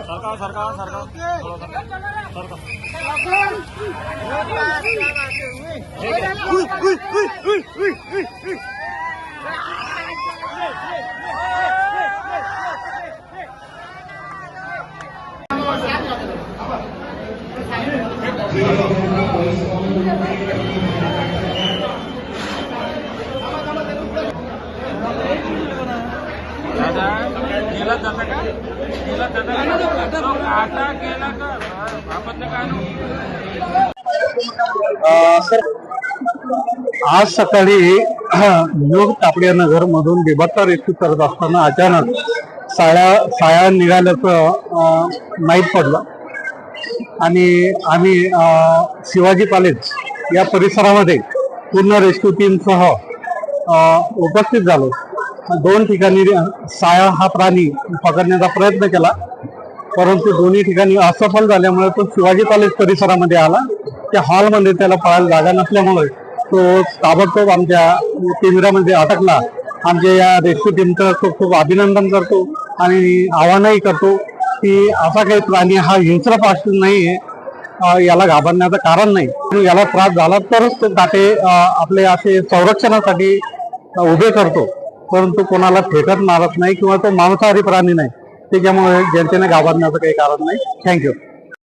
સરકાર સરકાર. સરકાર સરકાર दादा जाता का? जाता आता का? आपण आज सकाळी योग तापडिया नगर मधून बेबत्ता रेस्क्यू करत असताना अचानक साळ्या साळ्या निघाल्याचं अं, माहीत पडलं. आणि आम्ही शिवाजी कॉलेज या परिसरामध्ये पूर्ण रेस्क्यू टीमसह उपस्थित झालो. दोन ठिकाणी साया हा प्राणी पकडण्याचा प्रयत्न केला. परंतु दोन्ही ठिकाणी असफल झाल्यामुळे तो शिवाजी कॉलेज परिसरामध्ये आला. त्या हॉलमध्ये त्याला पळायला जागा नसल्यामुळे तो ताबडतोब आमच्या केंद्रामध्ये अटकला आमच्या या रेस्क्यू टीमचं खूप खूप अभिनंदन करतो आणि आवाहनही करतो की असा काही प्राणी हा हिंस्रपासून नाही याला घाबरण्याचं कारण नाही. याला त्रास झाला तरच दाटे आपले असे संरक्षणासाठी उभे करतो. परंतु कोणाला फेकत मारत नाही किंवा तो मांसाहारी प्राणी नाही. त्याच्यामुळे जनतेने घाबरण्याचं काही कारण नाही. थँक्यू